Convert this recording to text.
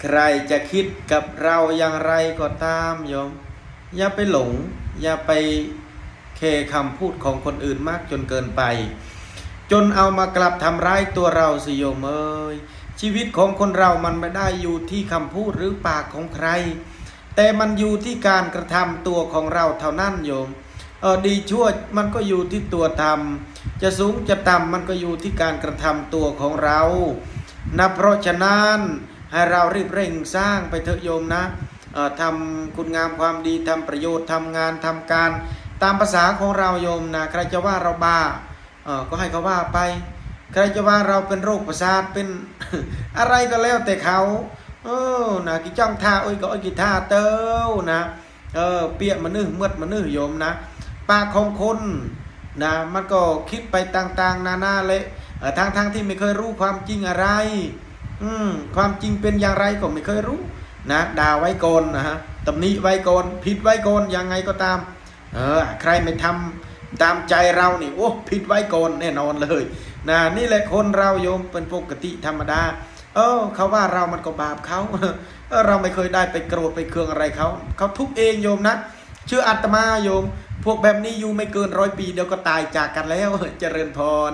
ใครจะคิดกับเราอย่างไรก็ตามโยม อย่าไปหลง อย่าไปเคคำพูดของคนอื่นมากจนเกินไป จนเอามากลับทำร้ายตัวเราสิโยมเอ้ยชีวิตของคนเรามันไม่ได้อยู่ที่คำพูดหรือปากของใคร แต่มันอยู่ที่การกระทำตัวของเราเท่านั้นโยมเออดีชั่วมันก็อยู่ที่ตัวทำจะสูงจะต่ำมันก็อยู่ที่การกระทำตัวของเรานะเพราะฉะนั้น ให้เรารีบเร่งสร้างไปเถอะโยมนะทำคุณงามความดีทำประโยชน์ทำงานทำการ ตามภาษาของเราโยมนะใครจะว่าเราบ้าเออก็ให้เขาว่าไป ใครจะว่าเราเป็นโรคประสาทเป็นอะไรก็แล้วแต่เขาเออนะกิจ้องท่าเอ้ยก็เอ้ยกิท่าเต้านะเออเปียกมันนึเมือดมันนึโยมนะปากของคนนะมันก็คิดไปต่างๆ นานาเลยทางทางๆที่ไม่เคยรู้ความจริงอะไร อืมความจริงเป็นอย่างไรก็ไม่เคยรู้นะด่าไว้ก่อนนะฮะตำหนิไว้ก่อนผิดไว้ก่อนยังไงก็ตาม เออ ใครไม่ทำตามใจเรานี่โอ้ผิดไว้ก่อนแน่นอนเลยนะนี่แหละคนเราโยมเป็นปกติธรรมดา เออเขาว่าเรามันก็บาปเขาเออเราไม่เคยได้ไปโกรธไปเคืองอะไรเขาเขาทุกเองโยมนะเชื่ออาตมาโยม พวกแบบนี้อยู่ไม่เกินร้อยปีเดี๋ยวก็ตายจากกันแล้วเจริญพร